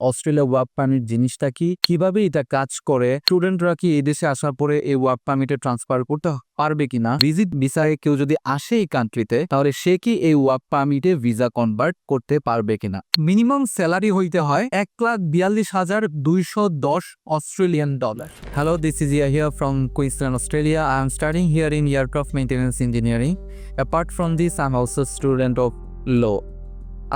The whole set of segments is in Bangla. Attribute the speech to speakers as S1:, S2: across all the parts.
S1: অস্ট্রেলিয়া ওয়ার্ক পারমিট জিনিসটা কি? কীভাবে এটা কাজ করে? স্টুডেন্টরা কি এই দেশে আসার পরে এই ওয়ার্ক পারমিটে ট্রান্সফার করতে পারবে কিনা? ভিজিট ভিসায় কেউ যদি আসে এই কান্ট্রিতে তাহলে সে কি এই ওয়ার্ক পারমিটে ভিসা কনভার্ট করতে পারবে কিনা? মিনিমাম স্যালারি হইতে হয় এক লাখ বিয়াল্লিশ হাজার দুইশো দশ Australian dollar. Hello this is ya here from Queensland Australia I am studying here in aircraft maintenance engineering apart from this I am also student of law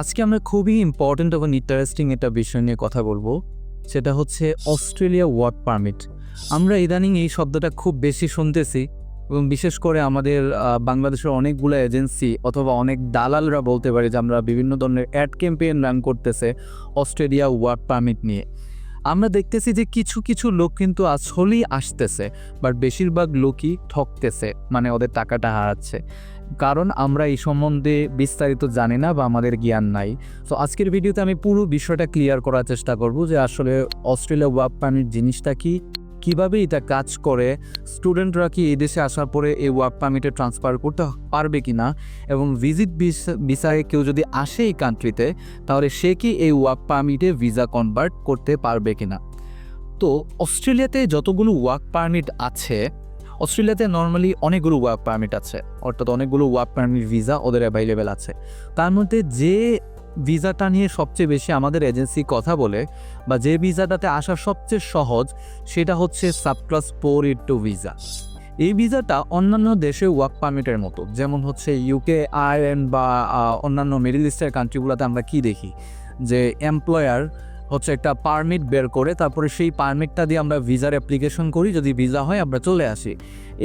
S1: আজকে আমরা খুবই ইম্পর্ট্যান্ট এবং ইন্টারেস্টিং একটা বিষয় নিয়ে কথা বলব। সেটা হচ্ছে অস্ট্রেলিয়া ওয়ার্ক পারমিট আমরা ইদানিং এই শব্দটা খুব বেশি শুনতেছি এবং বিশেষ করে আমাদের বাংলাদেশের অনেকগুলো এজেন্সি অথবা অনেক দালালরা বলতে পারে যে আমরা বিভিন্ন ধরনের অ্যাড ক্যাম্পেইন রান করতেছে অস্ট্রেলিয়া ওয়ার্ক পারমিট নিয়ে। আমরা দেখতেছি যে কিছু কিছু লোক কিন্তু আসলেই আসতেছে বাট বেশিরভাগ লোকই ঠকতেছে মানে ওদের টাকাটা হারাচ্ছে। কারণ আমরা এই সম্বন্ধে বিস্তারিত জানি না বা আমাদের জ্ঞান নাই। সো আজকের ভিডিওতে আমি পুরো বিষয়টা ক্লিয়ার করার চেষ্টা করব যে আসলে অস্ট্রেলিয়া ওয়ার্ক পারমিট জিনিসটা কি, কীভাবে এটা কাজ করে, স্টুডেন্টরা কি এই দেশে আসার পরে এই ওয়ার্ক পারমিটে ট্রান্সফার করতে পারবে কি না এবং ভিজিট ভিসায় কেউ যদি আসে এই কান্ট্রিতে তাহলে সে কি এই ওয়ার্ক পারমিটে ভিসা কনভার্ট করতে পারবে কি না তো, অস্ট্রেলিয়াতে যতগুলো ওয়ার্ক পারমিট আছে অস্ট্রেলিয়াতে নর্মালি অনেকগুলো ওয়ার্ক পারমিট আছে। অর্থাৎ অনেকগুলো ওয়ার্ক পারমিট ভিসা ওদের অ্যাভেলেবেল আছে। তার মধ্যে যে ভিসাটা নিয়ে সবচেয়ে বেশি আমাদের এজেন্সি কথা বলে বা যে ভিসাটাতে আসা সবচেয়ে সহজ সেটা হচ্ছে subclass four eight two visa এই ভিসাটা অন্যান্য দেশে ওয়ার্ক পারমিটের মতো। যেমন হচ্ছে ইউকে আয়ারল্যান্ড বা অন্যান্য মিডল ইস্টের কান্ট্রিগুলোতে আমরা কি দেখি? যে এমপ্লয়ার হচ্ছে একটা পারমিট বের করে, তারপরে সেই পারমিটটা দিয়ে আমরা ভিসার অ্যাপ্লিকেশন করি, যদি ভিসা হয় আমরা চলে আসি।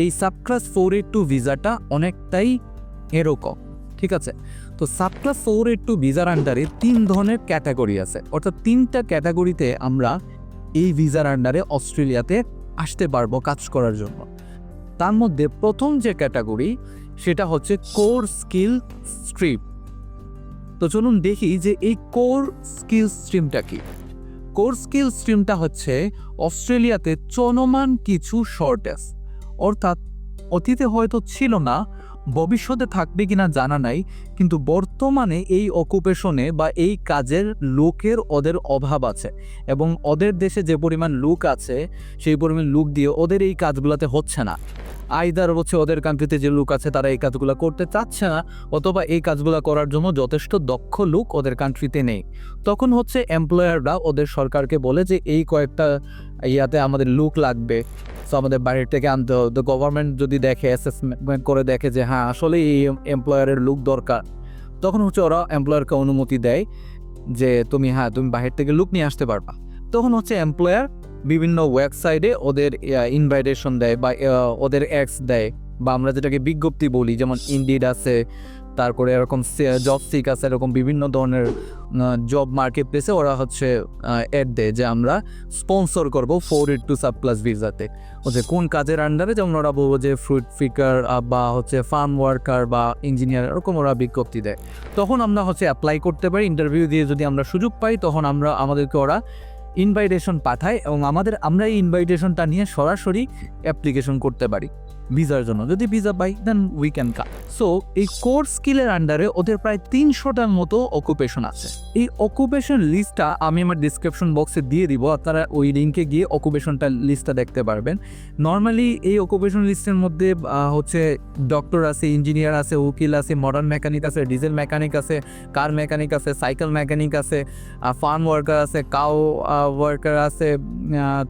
S1: এই সাবক্লাস ফোর এইট টু ভিসাটা অনেকটাই এরকম, ঠিক আছে? তো সাবক্লাস ফোর এইট টু ভিসার আন্ডারে তিন ধরনের ক্যাটাগরি আছে। অর্থাৎ তিনটা ক্যাটাগরিতে আমরা এই ভিসার আন্ডারে অস্ট্রেলিয়াতে আসতে পারব কাজ করার জন্য। তার মধ্যে প্রথম যে ক্যাটাগরি সেটা হচ্ছে কোর স্কিল স্ট্রিম তো চলুন দেখি যে এই কোর স্কিল স্ট্রিমটা কি। কোর স্কিল স্ট্রিমটা হচ্ছে অস্ট্রেলিয়াতে চলমান কিছু শর্টেজ অর্থাৎ অতীতে হয়তো ছিল না ভবিষ্যতে থাকবে কিনা জানা নাই, কিন্তু বর্তমানে এই অকুপেশনে বা এই কাজের লোকের ওদের অভাব আছে এবং ওদের দেশে যে পরিমাণ লোক আছে, সেই পরিমাণ লোক দিয়ে ওদের এই কাজগুলোতে হচ্ছে না। আইদার হচ্ছে ওদের কান্ট্রিতে যে লোক আছে, তারা এই কাজগুলো করতে চাচ্ছে না, অথবা এই কাজগুলো করার জন্য যথেষ্ট দক্ষ লোক ওদের কান্ট্রিতে নেই। তখন হচ্ছে এমপ্লয়াররা ওদের সরকারকে বলে যে, এই কয়েকটা ইয়াতে আমাদের লুক লাগবে। সো আমাদের বাইরের থেকে আনতে হবে। তো গভর্নমেন্ট যদি দেখে অ্যাসেসমেন্ট করে দেখে যে হ্যাঁ আসলে এই এমপ্লয়ারের লুক দরকার, তখন হচ্ছে ওরা এমপ্লয়ারকে অনুমতি দেয় যে, তুমি হ্যাঁ তুমি বাইরের থেকে লুক নিয়ে আসতে পারবা। তখন হচ্ছে এমপ্লয়ার বিভিন্ন ওয়েবসাইটে ওদের ইনভাইটেশন দেয় বা ওদের অ্যাক্স দেয়। বা আমরা যেটাকে বিজ্ঞপ্তি বলি, যেমন ইন্ডিড আছে তারপরে এরকম জব সিক আছে এরকম বিভিন্ন ধরনের জব মার্কেট প্লেসে ওরা হচ্ছে অ্যাড দেয় যে আমরা স্পন্সর করব four eight two sub plus ভিসাতে হচ্ছে কোন কাজের আন্ডারে যেমন ওরা বলব যে ফ্রুট ফিকার বা হচ্ছে ফার্ম ওয়ার্কার বা ইঞ্জিনিয়ার এরকম ওরা বিজ্ঞপ্তি দেয়। তখন আমরা হচ্ছে অ্যাপ্লাই করতে পারি ইন্টারভিউ দিয়ে যদি আমরা সুযোগ পাই তখন আমরা আমাদেরকে ওরা ইনভাইটেশন পাঠায় এবং আমাদের আমরা এই ইনভাইটেশনটা নিয়ে সরাসরি অ্যাপ্লিকেশন করতে পারি। ভিসার জন্য। যদি visa pi then we can come so এই কোর্স স্কিলের আন্ডারে ওদের প্রায় তিনশোটার মতো অকুপেশন আছে। এই অকুপেশন লিস্টটা আমি আমার ডিসক্রিপশন বক্সে দিয়ে দিব আপনারা ওই লিঙ্কে গিয়ে অকুপেশনটা লিস্টটা দেখতে পারবেন। নর্মালি এই অকুপেশন লিস্টের মধ্যে হচ্ছে ডক্টর আছে ইঞ্জিনিয়ার আছে, উকিল আছে মডার্ন মেকানিক আছে ডিজেল মেকানিক আছে কার মেকানিক আছে সাইকেল মেকানিক আছে ফার্ম ওয়ার্কার আছে কাউ ওয়ার্কার আছে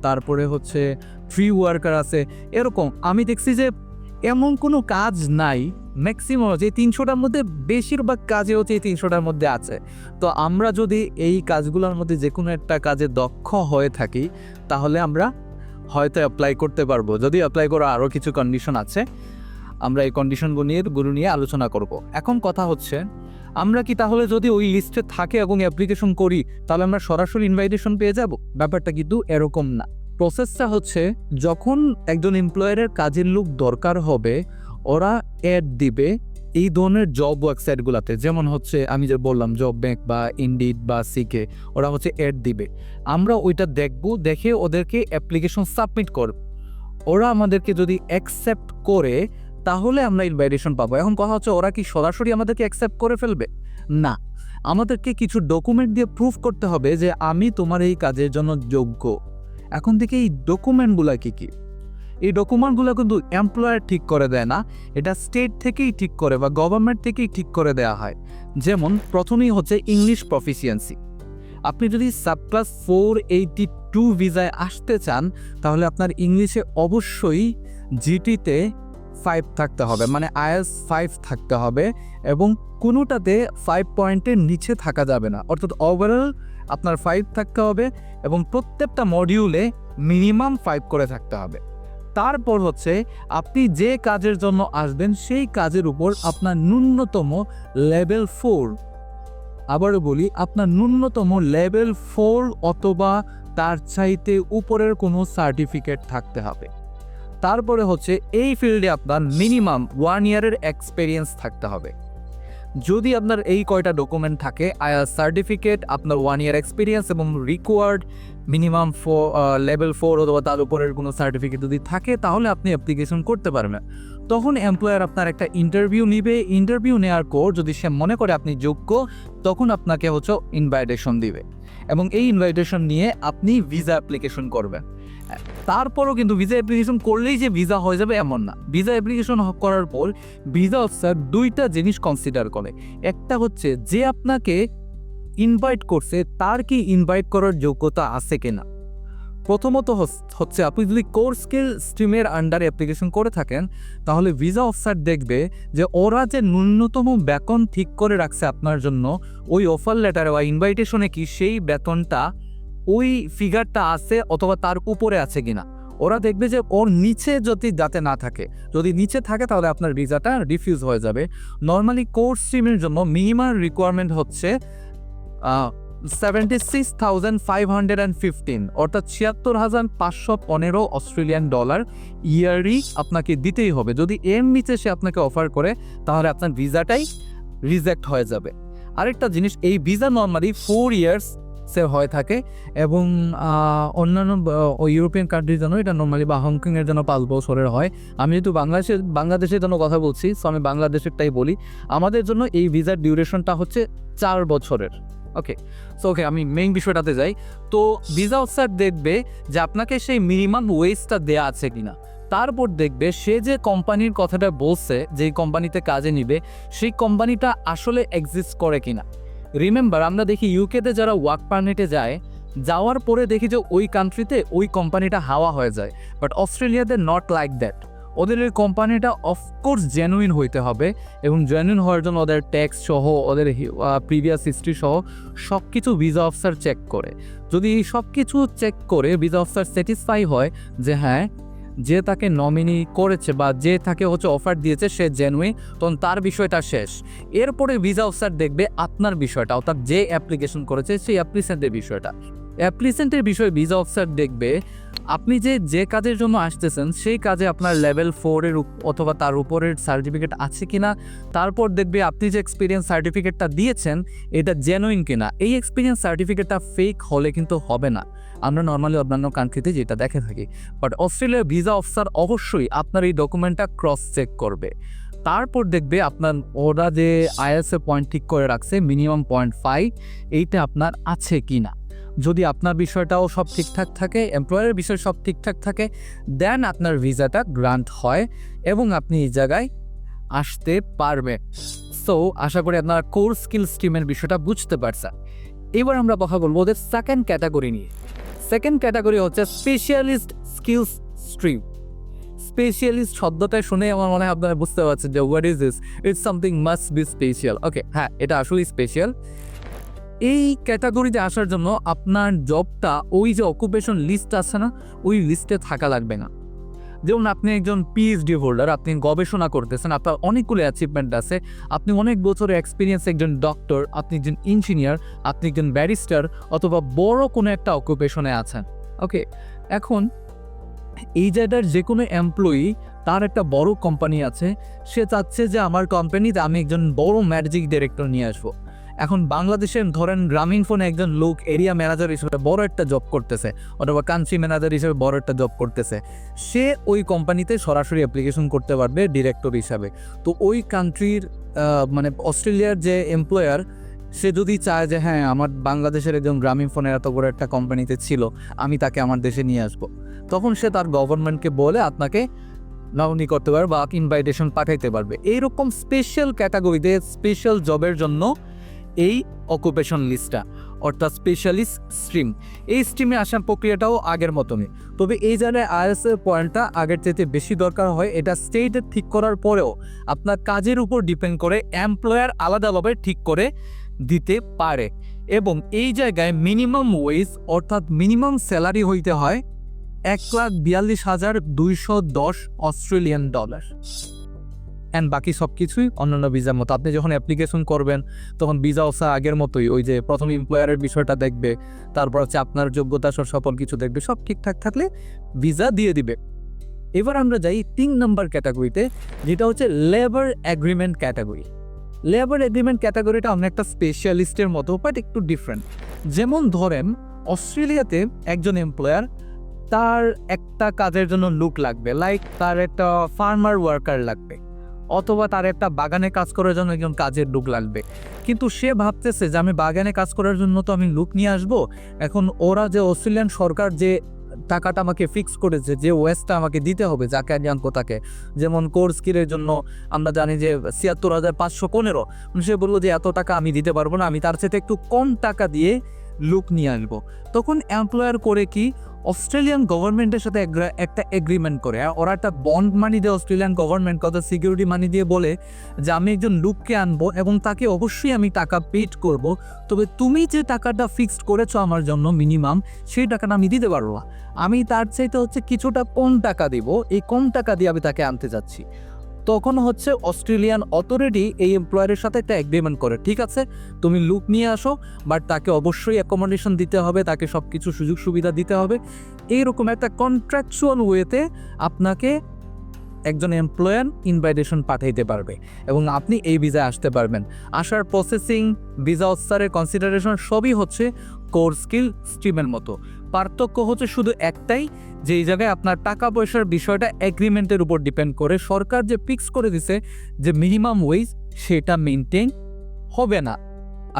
S1: তারপরে হচ্ছে ট্রি ওয়ার্কার আছে, এরকম। আমি দেখছি যে এমন কোনো কাজ নাই ম্যাক্সিমাম যে তিনশোটার মধ্যে বেশিরভাগ কাজে হচ্ছে এই তিনশোটার মধ্যে আছে। তো আমরা যদি এই কাজগুলোর মধ্যে যে কোনো একটা কাজে দক্ষ হয়ে থাকি, তাহলে আমরা হয়তো অ্যাপ্লাই করতে পারব। যদি অ্যাপ্লাই করার আরও কিছু কন্ডিশন আছে, আমরা এই কন্ডিশনগুলো নিয়ে, গুলো নিয়ে আলোচনা করব। এখন কথা হচ্ছে, আমরা কি তাহলে যদি ওই লিস্টে থাকে এবং অ্যাপ্লিকেশন করি, তাহলে আমরা সরাসরি ইনভাইটেশন পেয়ে যাব? ব্যাপারটা কিন্তু এরকম না। প্রসেসটা হচ্ছে, যখন একজন এমপ্লয়ারের কাজের লোক দরকার হবে, ওরা অ্যাড দিবে এই ধরনের জব ওয়েবসাইটগুলোতে যেমন হচ্ছে, আমি যে বললাম জব ব্যাংক বা ইন্ডিড বা সিকে ওরা হচ্ছে অ্যাড দিবে। আমরা ওইটা দেখব, দেখে ওদেরকে অ্যাপ্লিকেশন সাবমিট করব। ওরা আমাদেরকে যদি অ্যাকসেপ্ট করে, তাহলে আমরা ইনভাইটেশন পাবো। এখন কথা হচ্ছে, ওরা কি সরাসরি আমাদেরকে অ্যাকসেপ্ট করে ফেলবে? না। আমাদেরকে কিছু ডকুমেন্ট দিয়ে প্রুফ করতে হবে যে, আমি তোমার এই কাজের জন্য যোগ্য। এখন থেকে এই ডকুমেন্টগুলো কি কি? এই ডকুমেন্টগুলো কিন্তু এমপ্লয়ার ঠিক করে দেয় না, এটা স্টেট থেকেই ঠিক করে বা গভর্নমেন্ট থেকেই ঠিক করে দেওয়া হয়। যেমন প্রথমেই হচ্ছে ইংলিশ প্রফিসিয়েন্সি আপনি যদি সাবক্লাস ফোর এইটি টু ভিসায় আসতে চান, তাহলে আপনার ইংলিশে অবশ্যই জিটিতে ফাইভ থাকতে হবে মানে আইএস ফাইভ থাকতে হবে এবং কোনোটাতে ফাইভ পয়েন্টের নিচে থাকা যাবে না। অর্থাৎ ওভারঅল আপনার ফাইভ থাকতে হবে এবং প্রত্যেকটা মডিউলে মিনিমাম ফাইভ করে থাকতে হবে। তারপর হচ্ছে আপনি যে কাজের জন্য আসবেন, সেই কাজের উপর আপনার ন্যূনতম লেভেল ফোর আবারও বলি, আপনার ন্যূনতম লেভেল ফোর অথবা তার চাইতে উপরের কোনো সার্টিফিকেট থাকতে হবে। তারপরে হচ্ছে এই ফিল্ডে আপনার মিনিমাম ওয়ান ইয়ারের এক্সপেরিয়েন্স থাকতে হবে। যদি আপনার এই কয়টা ডকুমেন্ট থাকে আয়ার সার্টিফিকেট আপনার ওয়ান ইয়ার এক্সপিরিয়েন্স এবং required minimum four level four অথবা তার উপরের কোনো সার্টিফিকেট যদি থাকে, তাহলে আপনি অ্যাপ্লিকেশন করতে পারবেন। তখন এমপ্লয়ার আপনার একটা ইন্টারভিউ নিবে। ইন্টারভিউ নেওয়ার পর যদি সে মনে করে আপনি যোগ্য, তখন আপনাকে হচ্ছে ইনভাইটেশন দিবে। এবং এই ইনভাইটেশন নিয়ে আপনি ভিসা অ্যাপ্লিকেশন করবেন। তারপরও কিন্তু ভিসা অ্যাপ্লিকেশন করলেই যে ভিসা হয়ে যাবে এমন না। ভিসা অ্যাপ্লিকেশন করার পর ভিসা অফিসার দুইটা জিনিস কনসিডার করে। একটা হচ্ছে যে আপনাকে ইনভাইট করছে, তার কি ইনভাইট করার যোগ্যতা আছে কিনা? প্রথমত হচ্ছে আপনি যদি কোর্স স্কিল স্ট্রিমের আন্ডারে অ্যাপ্লিকেশন করে থাকেন, তাহলে ভিসা অফিসার দেখবে যে ওরা যে ন্যূনতম বেতন ঠিক করে রাখছে আপনার জন্য, ওই অফার লেটারে বা ইনভাইটেশনে কি সেই বেতনটা ওই ফিগারটা আছে অথবা তার উপরে আছে কিনা। ওরা দেখবে যে ওর নিচে যদি যাতে না থাকে, যদি নিচে থাকে তাহলে আপনার ভিসাটা রিফিউজ হয়ে যাবে। নর্মালি কোর্স স্ট্রিমের জন্য মিনিমাম রিকোয়ারমেন্ট হচ্ছে seventy six thousand five hundred and fifteen অর্থাৎ ছিয়াত্তর হাজার পাঁচশো পনেরো অস্ট্রেলিয়ান ডলার ইয়ারলি আপনাকে দিতেই হবে। যদি এর নিচে সে আপনাকে অফার করে, তাহলে আপনার ভিসাটাই রিজেক্ট হয়ে যাবে। আরেকটা জিনিস, এই ভিসা নর্মালি ফোর ইয়ার্স সে হয়ে থাকে এবং অন্যান্য ইউরোপিয়ান কান্ট্রির জন্য এটা নর্মালি বা হংকংয়ের জন্য পাঁচ বছরের হয়। আমি যেহেতু বাংলাদেশের বাংলাদেশের জন্য কথা বলছি সো আমি বাংলাদেশেরটাই বলি। আমাদের জন্য এই ভিসার ডিউরেশনটা হচ্ছে চার বছরের। ওকে সো ওকে আমি মেইন বিষয়টাতে যাই। তো ভিসা অফিসার দেখবে যে আপনাকে সেই মিনিমাম ওয়েজটা দেয়া আছে কিনা। তারপর দেখবে সে যে কোম্পানির কথাটা বলছে, যেই কোম্পানিতে কাজে নিবে, সেই কোম্পানিটা আসলে এক্সিস্ট করে কিনা। রিমেম্বার আমরা দেখি ইউকেতে যারা ওয়ার্ক পারমিটে যায়, যাওয়ার পরে দেখি যে ওই কান্ট্রিতে ওই কোম্পানিটা হাওয়া হয়ে যায়। বাট অস্ট্রেলিয়াতে নট লাইক দ্যাট ওদের এই কোম্পানিটা অফকোর্স জেনুইন হইতে হবে এবং জেনুইন হওয়ার জন্য ওদের ট্যাক্স সহ, ওদের প্রিভিয়াস হিস্ট্রি সহ সব কিছু ভিসা অফিসার চেক করে। যদি সব কিছু চেক করে ভিসা অফিসার স্যাটিসফাই হয় যে হ্যাঁ যে তাকে নমিনি করেছে বা যে তাকে হচ্ছে অফার দিয়েছে সে জেনুইন তখন তার বিষয়টা শেষ। এরপরে ভিসা অফিসার দেখবে আপনার বিষয়টা, অর্থাৎ যে অ্যাপ্লিকেশন করেছে সেই অ্যাপ্লিকেশনের বিষয়টা। অ্যাপ্লিসেন্টের বিষয়ে ভিসা অফিসার দেখবে, আপনি যে যে কাজের জন্য আসতেছেন, সেই কাজে আপনার লেভেল ফোরের অথবা তার উপরের সার্টিফিকেট আছে কিনা, তারপর দেখবে আপনি যে এক্সপিরিয়েন্স সার্টিফিকেটটা দিয়েছেন, এটা জেনুইন কিনা। এই এক্সপিরিয়েন্স সার্টিফিকেটটা ফেক হলে কিন্তু হবে না। আমরা নর্মালি অন্যান্য কান্ট্রিতে যেটা দেখে থাকি। বাট অস্ট্রেলিয়ার ভিসা অফিসার অবশ্যই আপনার এই ডকুমেন্টটা ক্রস চেক করবে। তারপর দেখবে আপনার ওরা যে আইএসএ পয়েন্ট ঠিক করে রাখছে মিনিমাম পয়েন্ট ফাইভ এইটা আপনার আছে কি না যদি আপনার বিষয়টাও সব ঠিকঠাক থাকে এমপ্লয়ারের বিষয় সব ঠিকঠাক থাকে দেন আপনার ভিসাটা গ্রান্ট হয় এবং আপনি এই জায়গায় আসতে পারবে সো আশা করি আপনার কোর স্কিল স্ট্রিমের বিষয়টা বুঝতে পারছেন। এবার আমরা কথা বলব ওদের সেকেন্ড ক্যাটাগরি নিয়ে। সেকেন্ড ক্যাটাগরি হচ্ছে স্পেশালিস্ট স্কিলস স্ট্রিম স্পেশালিস্ট শব্দটা শুনে আমার মনে হয় আপনারা বুঝতে পারছেন যে what is this it's something must be special okay হ্যাঁ এটা আসলেই স্পেশাল এই ক্যাটাগরিতে আসার জন্য আপনার জবটা, ওই যে অকুপেশন লিস্ট আছে না, ওই লিস্টে থাকা লাগবে না। যেমন আপনি একজন পিএইচডি হোল্ডার আপনি গবেষণা করতেছেন, আপনার অনেকগুলো অ্যাচিভমেন্ট আছে, আপনি অনেক বছরের এক্সপিরিয়েন্স একজন ডক্টর আপনি একজন ইঞ্জিনিয়ার আপনি একজন ব্যারিস্টার অথবা বড় কোনো একটা অকুপেশনে আছেন। ওকে এখন এই জায়গার যে কোনো এমপ্লয়ি তার একটা বড় কোম্পানি আছে, সে চাচ্ছে যে আমার কোম্পানিতে আমি একজন বড় ম্যানেজিং ডিরেক্টর নিয়ে আসব। এখন বাংলাদেশের ধরেন গ্রামীণ ফোনে একজন লোক এরিয়া ম্যানেজার হিসেবে বড় একটা জব করতেছে, অথবা কান্ট্রি ম্যানেজার হিসেবে বড় একটা জব করতেছে, সে ওই কোম্পানিতে সরাসরি অ্যাপ্লিকেশন করতে পারবে ডিরেক্টর হিসাবে। তো ওই কান্ট্রির মানে অস্ট্রেলিয়ার যে এমপ্লয়ার সে যদি চায় যে হ্যাঁ আমার বাংলাদেশের একজন গ্রামীণ ফোনের এত বড় একটা কোম্পানিতে ছিল, আমি তাকে আমার দেশে নিয়ে আসব। তখন সে তার গভর্নমেন্টকে বলে আপনাকে নমিনি করতে পারবে বা ইনভাইটেশন পাঠাইতে পারবে। এইরকম স্পেশাল ক্যাটাগরিতে স্পেশাল জবের জন্য এই অকুপেশন লিস্টটা অর্থাৎ স্পেশালিস্ট স্ট্রিম এই স্ট্রিমে আসার প্রক্রিয়াটাও আগের মতনই। তবে এই জায়গায় আইএস এর পয়েন্টটা আগের চাইতে বেশি দরকার হয়, এটা স্টেটে ঠিক করার পরেও আপনার কাজের উপর ডিপেন্ড করে এমপ্লয়ার আলাদাভাবে ঠিক করে দিতে পারে। এবং এই জায়গায় মিনিমাম ওয়েজ অর্থাৎ মিনিমাম স্যালারি হইতে হয় এক লাখ বিয়াল্লিশ হাজার দুইশো দশ অস্ট্রেলিয়ান ডলার অ্যান্ড বাকি সব কিছুই অন্যান্য ভিসার মতো। আপনি যখন অ্যাপ্লিকেশন করবেন, তখন ভিসা ওসা আগের মতোই, ওই যে প্রথম এমপ্লয়ারের বিষয়টা দেখবে, তারপর হচ্ছে আপনার যোগ্যতা সকল কিছু দেখবে, সব ঠিকঠাক থাকলে ভিসা দিয়ে দিবে। এবার আমরা যাই তিন নম্বর ক্যাটাগরিতে যেটা হচ্ছে labour agreement category labour agreement ক্যাটাগরিটা অনেকটা স্পেশালিস্টের মতো বাট একটু ডিফারেন্ট যেমন ধরেন, অস্ট্রেলিয়াতে একজন এমপ্লয়ার তার একটা কাজের জন্য লুক লাগবে লাইক তার একটা ফার্মার ওয়ার্কার লাগবে। অথবা তার একটা বাগানে কাজ করার জন্য একজন কাজের লুক লাগবে। কিন্তু সে ভাবতেছে যে আমি বাগানে কাজ করার জন্য তো আমি লুক নিয়ে আসব। এখন ওরা যে অস্ট্রেলিয়ান সরকার যে টাকাটা আমাকে ফিক্স করেছে, যে ওয়েস্টটা আমাকে দিতে হবে, যাকে আমি আনব তাকে, যেমন কোর্স কিরের জন্য আমরা জানি যে ছিয়াত্তর হাজার পাঁচশো পনেরো, সে বলল যে এত টাকা আমি দিতে পারব না, আমি তার সাথে একটু কম টাকা দিয়ে লুক নিয়ে আসব তখন এমপ্লয়ার করে কি অস্ট্রেলিয়ান গভর্নমেন্টের সাথে একটা এগ্রিমেন্ট করে। ওরা একটা বন্ড মানি দেয় অস্ট্রেলিয়ান গভর্নমেন্ট কত সিকিউরিটি মানি দিয়ে বলে যে, আমি একজন লুককে আনব এবং তাকে অবশ্যই আমি টাকা পেড করব। তবে তুমি যে টাকাটা ফিক্সড করেছ আমার জন্য মিনিমাম সেই টাকাটা আমি দিতে পারব আমি তার চাইতে হচ্ছে কিছুটা কম টাকা দিব। এই কম টাকা দিয়ে আমি তাকে আনতে যাচ্ছি। তখন হচ্ছে অস্ট্রেলিয়ান অথরিটি এই এমপ্লয়ারের সাথে একটা এগ্রিমেন্ট করে, ঠিক আছে? তুমি লুক নিয়ে আসো বাট তাকে অবশ্যই অ্যাকোমোডেশন দিতে হবে, তাকে সব কিছু সুযোগ সুবিধা দিতে হবে। এইরকম একটা কন্ট্রাকচুয়াল ওয়েতে আপনাকে একজন এমপ্লয়ার ইনভাইটেশন পাঠাইতে পারবে এবং আপনি এই ভিসায় আসতে পারবেন। আসার প্রসেসিং ভিসা অফিসারের কনসিডারেশন সবই হচ্ছে কোর স্কিল স্ট্রিমের মতো। পার্থক্য হচ্ছে শুধু একটাই যে এই জায়গায় আপনার টাকা পয়সার বিষয়টা এগ্রিমেন্টের উপর ডিপেন্ড করে। সরকার যে ফিক্স করে দিছে যে মিনিমাম ওয়েজ সেটা মেনটেন হবে না।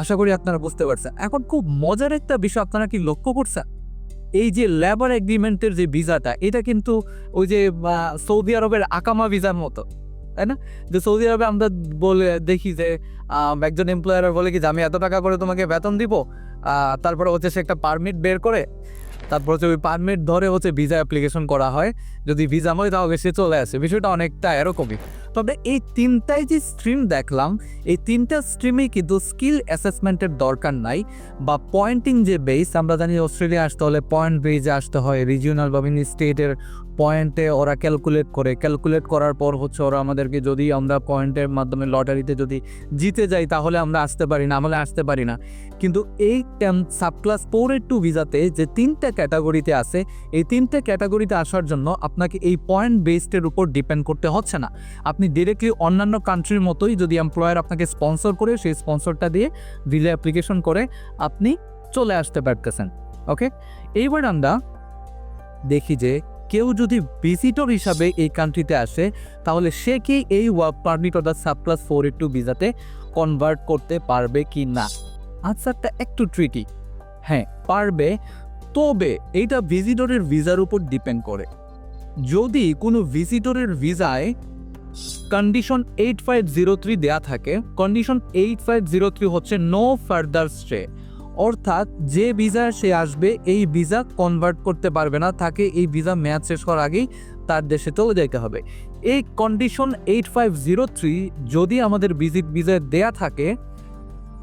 S1: আশা করি আপনারা বুঝতে পারছেন। এখন খুব মজার একটা বিষয় আপনারা কি লক্ষ্য করছেন? এই যে লেবার এগ্রিমেন্টের যে ভিসাটা, এটা কিন্তু ওই যে সৌদি আরবের আকামা ভিসার মতো, তাই না? যে সৌদি আরবে আমরা বলে দেখি যে একজন এমপ্লয়ার বলে কি, যে আমি এত টাকা করে তোমাকে বেতন দিব তারপরে হচ্ছে সে একটা পারমিট বের করে তারপর হচ্ছে ওই পারমিট ধরে হচ্ছে ভিসা অ্যাপ্লিকেশন করা হয়। যদি ভিসা হয় তাহলে সে চলে আসে। বিষয়টা অনেকটা এরকমই। তবে এই তিনটাই যে স্ট্রিম দেখলাম, এই তিনটা স্ট্রিমে কিন্তু স্কিল অ্যাসেসমেন্টের দরকার নাই বা পয়েন্টিং যে বেস আমরা জানি অস্ট্রেলিয়া আসতে হলে পয়েন্ট বেজে আসতে হয় রিজিওনাল বা মিনি স্টেটের পয়েন্টে ওরা ক্যালকুলেট করে। ক্যালকুলেট করার পর হচ্ছে ওরা আমাদেরকে যদি আমরা পয়েন্টের মাধ্যমে লটারিতে যদি জিতে যাই, তাহলে আমরা আসতে পারি না আমলে আসতে পারি না। কিন্তু এই সাব ক্লাস ফোরের টু ভিসাতে যে তিনটা ক্যাটাগরিতে আছে, এই তিনটা ক্যাটাগরিতে আসার জন্য আপনাকে এই পয়েন্ট বেসডের উপর ডিপেন্ড করতে হচ্ছে না। আপনি ডিরেক্টলি অন্যান্য কান্ট্রির মতোই যদি এমপ্লয়ার আপনাকে স্পন্সর করে, সেই স্পন্সরটা দিয়ে ভিসা অ্যাপ্লিকেশন করে আপনি চলে আসতে পারতেছেন। ওকে এইবার আমরা দেখি যে কেউ যদি ভিজিটর হিসাবে এই কান্ট্রিতে আসে, তাহলে সে কি এই ওয়ার্ক পারমিট অর্থাৎ সাব প্লাস ফোর টু ভিসাতে কনভার্ট করতে পারবে কি না? আনসারটা একটু ট্রিকি হ্যাঁ পারবে, তবে এইটা ভিজিটরের ভিসার উপর ডিপেন্ড করে। যদি কোনো ভিজিটরের ভিসায় condition eight five zero three দেওয়া থাকে condition eight five zero three হচ্ছে নো ফার্দার স্টে অর্থাৎ যে ভিসা সে আসবে, এই ভিসা কনভার্ট করতে পারবে না। তাকে এই ভিসা ম্যাচ শেষ হওয়ার আগেই তার দেশে চলে যেতে হবে। এই condition eight five zero three যদি আমাদের ভিজিট ভিসায় দেয়া থাকে,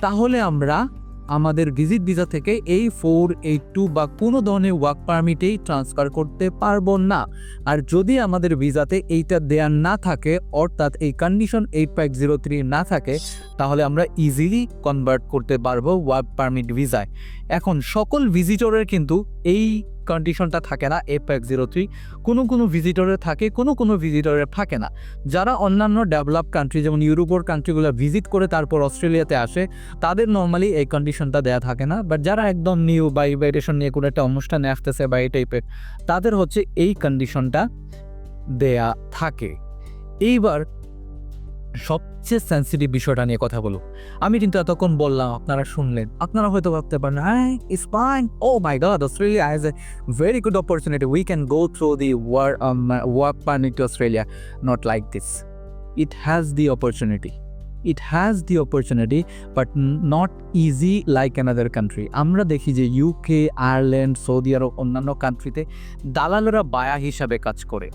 S1: তাহলে আমরা আমাদের ভিজিট ভিসা থেকে এই ফোর এইট টু বা কোনো ধরনের ওয়ার্ক পারমিটেই ট্রান্সফার করতে পারব না। আর যদি আমাদের ভিসাতে এইটা দেয়া না থাকে, অর্থাৎ এই condition eight five zero three না থাকে, তাহলে আমরা ইজিলি কনভার্ট করতে পারব ওয়ার্ক পারমিট ভিসায় এখন সকল ভিজিটরের কিন্তু এই কন্ডিশনটা থাকে না এফ এক জিরো থ্রি কোনো কোনো ভিজিটরে থাকে, কোনো কোনো ভিজিটরে থাকে না। যারা অন্যান্য ডেভেলপ কান্ট্রি যেমন ইউরোপের কান্ট্রিগুলো ভিজিট করে তারপর অস্ট্রেলিয়াতে আসে, তাদের নর্মালি এই কন্ডিশনটা দেয়া থাকে না। বাট যারা একদম নিউ বা ইনভাইটেশন নিয়ে কোনো একটা অনুষ্ঠানে আসতেছে বা এই টাইপের তাদের হচ্ছে এই কন্ডিশনটা দেয়া থাকে। এইবার সবচেয়ে সেন্সিটিভ বিষয়টা নিয়ে কথা বলুন আমি কিন্তু এতক্ষণ বললাম, আপনারা শুনলেন, আপনারা হয়তো ভাবতে পারেন হ্যাঁ is fine oh my God Australia has a very good opportunity we can go through the work permit to Australia not like this it has the opportunity it has the opportunity but not easy like another country আমরা দেখি যে ইউকে আয়ারল্যান্ড সৌদি আরব অন্যান্য কান্ট্রিতে দালালরা বায়া হিসাবে কাজ করে।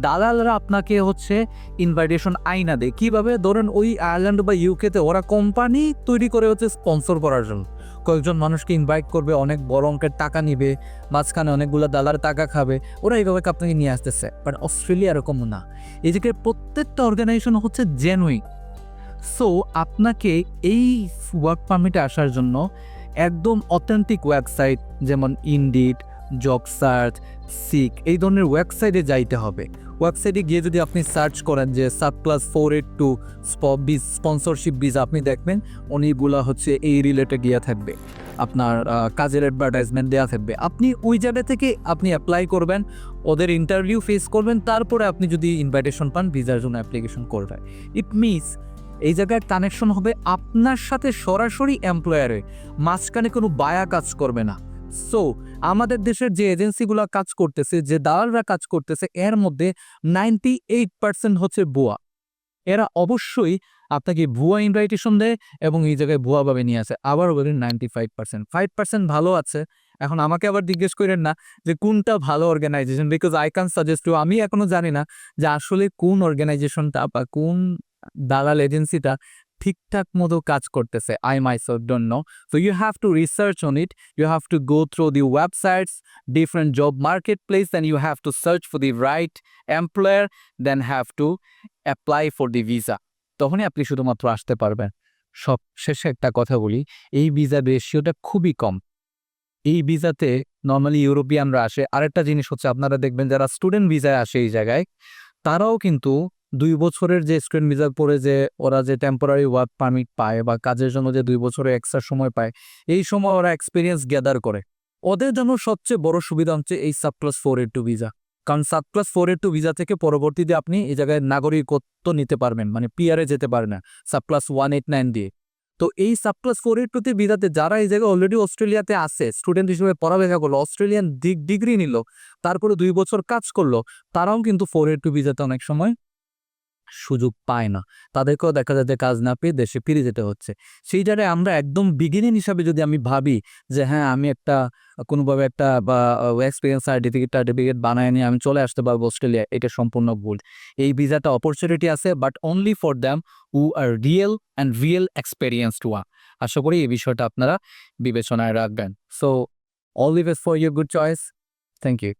S1: দালালরা আপনাকে হচ্ছে ইনভাইটেশন আইনা দেয়। কীভাবে? ধরেন ওই আয়ারল্যান্ড বা ইউকেতে ওরা কোম্পানি তৈরি করে হচ্ছে স্পন্সর করার জন্য। কয়েকজন মানুষকে ইনভাইট করবে, অনেক বড় অঙ্কের টাকা নিবে, মাঝখানে অনেকগুলো দালার টাকা খাবে, ওরা এইভাবে আপনাকে নিয়ে আসতেছে। বাট অস্ট্রেলিয়া এরকম না। এদিকে প্রত্যেকটা অর্গানাইজেশন হচ্ছে জেনুইন সো আপনাকে এই ওয়ার্ক পারমিটে আসার জন্য একদম অথেন্টিক ওয়েবসাইট যেমন ইন্ডিড জব সার্চ সিক এই ধরনের ওয়েবসাইটে যাইতে হবে। ওয়েবসাইটে গিয়ে যদি আপনি সার্চ করেন যে subclass four eight two sponsorship visa আপনি দেখবেন, অনেকগুলা হচ্ছে এই রিলেটে গিয়ে থাকবে। আপনার কাজের অ্যাডভার্টাইজমেন্ট দেওয়া থাকবে। আপনি ওই জায়গা থেকে আপনি অ্যাপ্লাই করবেন, ওদের ইন্টারভিউ ফেস করবেন, তারপরে আপনি যদি ইনভাইটেশন পান, ভিসার জন্য অ্যাপ্লিকেশন করবেন ইট মিনস এই জায়গায় কানেকশন হবে আপনার সাথে সরাসরি এমপ্লয়ারে মাঝখানে কোনো বায়া কাজ করবে না। সো আমাদের দেশের যে এজেন্সিগুলো কাজ করতেছে, যে দালালরা কাজ করতেছে, এর মধ্যে নাইনটি এইট পার্সেন্ট হচ্ছে ভুয়া। এরা অবশ্যই আপনাকে ভুয়া ইনভাইটেশন দেয় এবং এই জায়গায় ভুয়াভাবে নিয়ে আসে। আবার বলেন ninety five percent five percent ভালো আছে। এখন আমাকে আবার জিজ্ঞেস করেন না যে কোনটা ভালো organisation because I can suggest আমি এখনও জানি না যে আসলে কোন অর্গানাইজেশনটা বা কোন দালাল এজেন্সিটা ঠিকঠাক মতো কাজ করতেছে I myself don't know so you have to research on it you have to go through websites different job job marketplace, and you have to search for the right employer, then have to apply for the visa. তখনই আপনি শুধুমাত্র আসতে পারবেন। সব শেষে একটা কথা বলি এই ভিসা রেশিওটা খুবই কম। এই ভিসাতে নর্মালি ইউরোপিয়ানরা আসে। আরেকটা জিনিস হচ্ছে আপনারা দেখবেন যারা স্টুডেন্ট ভিসায় আসে এই জায়গায় তারাও কিন্তু দুই বছরের যে স্টুডেন্ট ভিসার পরে যে ওরা যে টেম্পোরারি ওয়ার্ক পারমিট পায় বা কাজের জন্য যে দুই বছরের এক্সট্রা সময় পায়, এই সময় ওরা এক্সপিরিয়েন্স গ্যাদার করে। ওদের জন্য সবচেয়ে বড় সুবিধা হচ্ছে এই sub plus four eight two visa কারণ sub plus four eight two visa থেকে পরবর্তীতে আপনি এই জায়গায় নাগরিকত্ব নিতে পারবেন মানে পিআরে যেতে পারে না sub plus one eight nine দিয়ে। তো এই সাব প্লাস ফোর এইট টুতে ভিসাতে যারা এই জায়গায় অলরেডি অস্ট্রেলিয়াতে আছে স্টুডেন্ট হিসেবে পড়ালেখা করল, অস্ট্রেলিয়ান ডিগ্রি নিল, তারপরে দুই বছর কাজ করল, তারাও কিন্তু ফোর এইট টু ভিসাতে অনেক সময় সুযোগ পায় না। তাদেরকেও দেখা যায় যে কাজ না পেয়ে দেশে ফিরে যেতে হচ্ছে। সেই জায়গায় আমরা একদম বিগিনিং হিসাবে যদি আমি ভাবি যে হ্যাঁ আমি একটা কোনোভাবে একটা, বা এক্সপিরিয়েন্স সার্টিফিকেট টার্টিফিকেট বানায় নিয়ে আমি চলে আসতে পারব অস্ট্রেলিয়া, এটা সম্পূর্ণ ভুল। এই ভিসাটা অপরচুনিটি আছে but only for them who are real and real experienced ওয়া আশা করি এই বিষয়টা আপনারা বিবেচনায় রাখবেন। So all the best for your good choice thank you